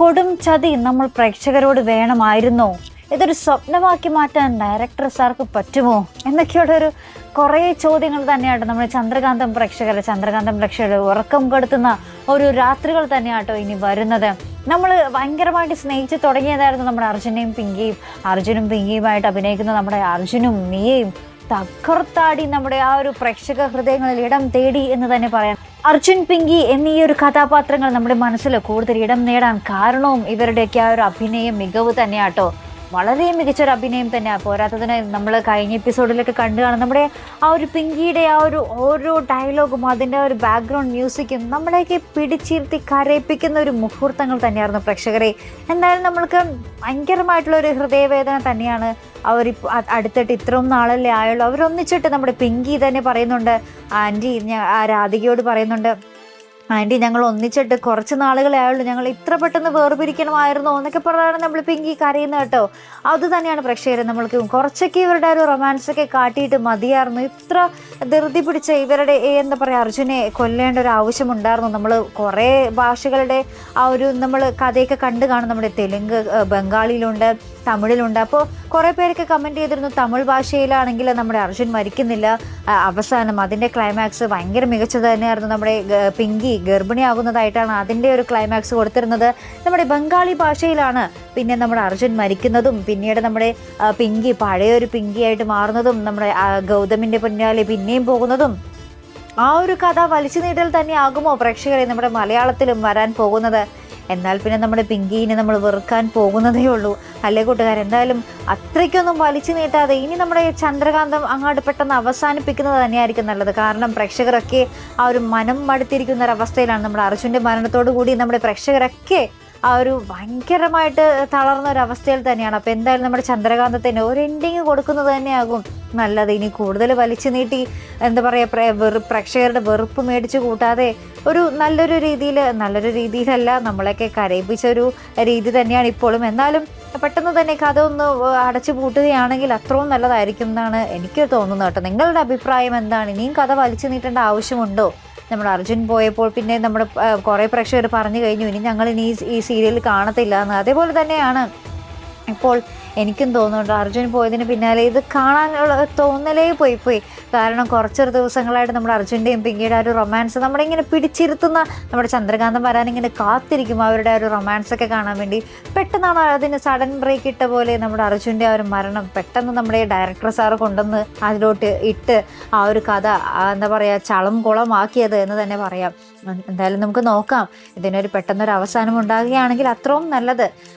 കൊടും ചതി നമ്മൾ പ്രേക്ഷകരോട് വേണമായിരുന്നോ? ഇതൊരു സ്വപ്നമാക്കി മാറ്റാൻ ഡയറക്ടർ സാർക്ക് പറ്റുമോ? എന്നൊക്കെയുള്ള ഒരു കുറേ ചോദ്യങ്ങൾ തന്നെയാട്ടോ നമ്മുടെ ചന്ദ്രകാന്തം പ്രേക്ഷകരെ ചന്ദ്രകാന്തം പ്രേക്ഷകരെ ഉറക്കം കെടുത്തുന്ന ഒരു രാത്രികൾ തന്നെയാട്ടോ ഇനി വരുന്നത്. നമ്മൾ ഭയങ്കരമായിട്ട് സ്നേഹിച്ച് തുടങ്ങിയതായിരുന്നു നമ്മുടെ അർജുനെയും പിങ്കിയും. അർജുനും പിങ്കിയുമായിട്ട് അഭിനയിക്കുന്ന നമ്മുടെ അർജുനും മിയയും. തകർത്താടി നമ്മുടെ ആ ഒരു പ്രേക്ഷക ഹൃദയങ്ങളിൽ ഇടം തേടി എന്ന് തന്നെ പറയാം. അർജുൻ പിങ്കി എന്നീ ഒരു കഥാപാത്രങ്ങൾ നമ്മുടെ മനസ്സിൽ കൂടുതൽ ഇടം നേടാൻ കാരണവും ഇവരുടെയൊക്കെ ആ ഒരു അഭിനയ മികവ് തന്നെയാട്ടോ. വളരെ മികച്ചൊരു അഭിനയം തന്നെയാണ് പോരാത്തതിന് നമ്മൾ കഴിഞ്ഞ എപ്പിസോഡിലൊക്കെ കണ്ടു കാണും. നമ്മുടെ ആ ഒരു പിങ്കിയുടെ ആ ഒരു ഓരോ ഡയലോഗും അതിന്റെ ഒരു ബാക്ക്ഗ്രൗണ്ട് മ്യൂസിക്കും നമ്മളെയൊക്കെ പിടിച്ചിരുത്തി കരയിപ്പിക്കുന്ന ഒരു മുഹൂർത്തങ്ങൾ തന്നെയായിരുന്നു പ്രേക്ഷകരെ. എന്തായാലും നമ്മൾക്ക് ഭയങ്കരമായിട്ടുള്ള ഒരു ഹൃദയവേദന തന്നെയാണ് അവർ അടുത്തിട്ട് ഇത്രയും നാളല്ലേ ആയുള്ളൂ. അവരൊന്നിച്ചിട്ട് നമ്മുടെ പിങ്കി തന്നെ പറയുന്നുണ്ട്. ആന്റി ഞാൻ ആ രാധികയോട് പറയുന്നുണ്ട്. ആന്റി ഞങ്ങൾ ഒന്നിച്ചിട്ട് കുറച്ച് നാളുകളെ ആയുള്ളൂ. ഞങ്ങൾ ഇത്ര പെട്ടെന്ന് വേർപിരിക്കണമായിരുന്നോ എന്നൊക്കെ പറഞ്ഞാണ് നമ്മൾ പിങ്കി കരയുന്നത് കേട്ടോ. അത് തന്നെയാണ് പ്രേക്ഷകർ നമ്മൾക്ക് കുറച്ചൊക്കെ ഇവരുടെ ഒരു റൊമാൻസൊക്കെ കാട്ടിയിട്ട് മതിയായിരുന്നു. ഇത്ര ധൃതി പിടിച്ച ഇവരുടെ എന്താ പറയുക അർജുനെ കൊല്ലേണ്ട ഒരു ആവശ്യമുണ്ടായിരുന്നു. നമ്മൾ കുറേ ഭാഷകളുടെ ആ ഒരു നമ്മൾ കഥയൊക്കെ കണ്ടു കാണും. നമ്മുടെ തെലുങ്ക് ബംഗാളിയിലുണ്ട് തമിഴിലുണ്ട്. അപ്പോൾ കുറേ പേരൊക്കെ കമന്റ് ചെയ്തിരുന്നു തമിഴ് ഭാഷയിലാണെങ്കിൽ നമ്മുടെ അർജുൻ മരിക്കുന്നില്ല. അവസാനം അതിന്റെ ക്ലൈമാക്സ് ഭയങ്കര മികച്ചത് തന്നെയായിരുന്നു. നമ്മുടെ പിങ്കി ഗർഭിണിയാകുന്നതായിട്ടാണ് അതിന്റെ ഒരു ക്ലൈമാക്സ് കൊടുത്തിരുന്നത്. നമ്മുടെ ബംഗാളി ഭാഷയിലാണ് പിന്നെ നമ്മുടെ അർജുൻ മരിക്കുന്നതും പിന്നീട് നമ്മുടെ പിങ്കി പഴയൊരു പിങ്കിയായിട്ട് മാറുന്നതും നമ്മുടെ ഗൗതമിന്റെ പിന്നാലെ പിന്നെയും പോകുന്നതും. ആ ഒരു കഥ വലിച്ചു നീട്ടൽ തന്നെ ആകുമോ പ്രേക്ഷകരെ നമ്മുടെ മലയാളത്തിലും വരാൻ പോകുന്നത്? എന്നാൽ പിന്നെ നമ്മുടെ പിങ്കീനെ നമ്മൾ വെറുക്കാൻ പോകുന്നതേ ഉള്ളൂ. അല്ലേ കൂട്ടുകാർ എന്തായാലും അത്രയ്ക്കൊന്നും വലിച്ചു നീട്ടാതെ ഇനി നമ്മുടെ ചന്ദ്രകാന്തം അങ്ങോട്ട് പെട്ടെന്ന് അവസാനിപ്പിക്കുന്നത് തന്നെയായിരിക്കും നല്ലത്. കാരണം പ്രേക്ഷകരൊക്കെ ആ ഒരു മനം മടുത്തിരിക്കുന്ന ഒരു അവസ്ഥയിലാണ് നമ്മുടെ അർജുന്റെ മരണത്തോടു കൂടി നമ്മുടെ പ്രേക്ഷകരൊക്കെ ആ ഒരു ഭയങ്കരമായിട്ട് തളർന്ന ഒരു അവസ്ഥയിൽ തന്നെയാണ്. അപ്പോൾ എന്തായാലും നമ്മുടെ ചന്ദ്രകാന്തത്തിന് ഒരു എൻഡിങ് കൊടുക്കുന്നത് തന്നെയാകും. നല്ലത് ഇനി കൂടുതൽ വലിച്ചു നീട്ടി എന്താ പറയുക വെറു പ്രേക്ഷകരുടെ വെറുപ്പ് മേടിച്ച് കൂട്ടാതെ ഒരു നല്ലൊരു രീതിയിൽ നല്ലൊരു രീതിയിലല്ല നമ്മളെയൊക്കെ കരയിപ്പിച്ച ഒരു രീതി തന്നെയാണ് ഇപ്പോഴും. എന്നാലും പെട്ടെന്ന് തന്നെ കഥ ഒന്ന് അടച്ചു പൂട്ടുകയാണെങ്കിൽ അത്രയും നല്ലതായിരിക്കും എന്നാണ് എനിക്ക് തോന്നുന്നത് കേട്ടോ. നിങ്ങളുടെ അഭിപ്രായം എന്താണ്? ഇനിയും കഥ വലിച്ചു നീട്ടേണ്ട ആവശ്യമുണ്ടോ? നമ്മുടെ അർജുൻ പോയപ്പോൾ പിന്നെ നമ്മുടെ കുറേ പ്രേക്ഷകർ പറഞ്ഞു കഴിഞ്ഞു ഇനി ഞങ്ങൾ ഇനി ഈ സീരിയൽ കാണത്തില്ല എന്ന്. അതേപോലെ തന്നെയാണ് ഇപ്പോൾ എനിക്കും തോന്നുന്നുണ്ട് അർജുൻ പോയതിന് പിന്നാലെ ഇത് കാണാനുള്ള തോന്നലേ പോയി പോയി. കാരണം കുറച്ചൊരു ദിവസങ്ങളായിട്ട് നമ്മുടെ അർജുന്റെയും പിങ്കിയുടെ ഒരു റൊമാൻസ് നമ്മുടെ ഇങ്ങനെ പിടിച്ചിരുത്തുന്ന നമ്മുടെ ചന്ദ്രകാന്തം വരാൻ ഇങ്ങനെ കാത്തിരിക്കും അവരുടെ ഒരു റൊമാൻസ് ഒക്കെ കാണാൻ വേണ്ടി. പെട്ടെന്നാണ് അതിന് സഡൻ ബ്രേക്ക് ഇട്ട പോലെ നമ്മുടെ അർജുന്റെ ആ ഒരു മരണം പെട്ടെന്ന് നമ്മുടെ ഡയറക്ടർ സാറ് കൊണ്ടുവന്ന് അതിലോട്ട് ഇട്ട് ആ ഒരു കഥ എന്താ പറയുക ചളം കുളമാക്കിയത് എന്ന് തന്നെ പറയാം. എന്തായാലും നമുക്ക് നോക്കാം. ഇതിനൊരു പെട്ടെന്നൊരു അവസാനം ഉണ്ടാകുകയാണെങ്കിൽ അത്രയും നല്ലത്.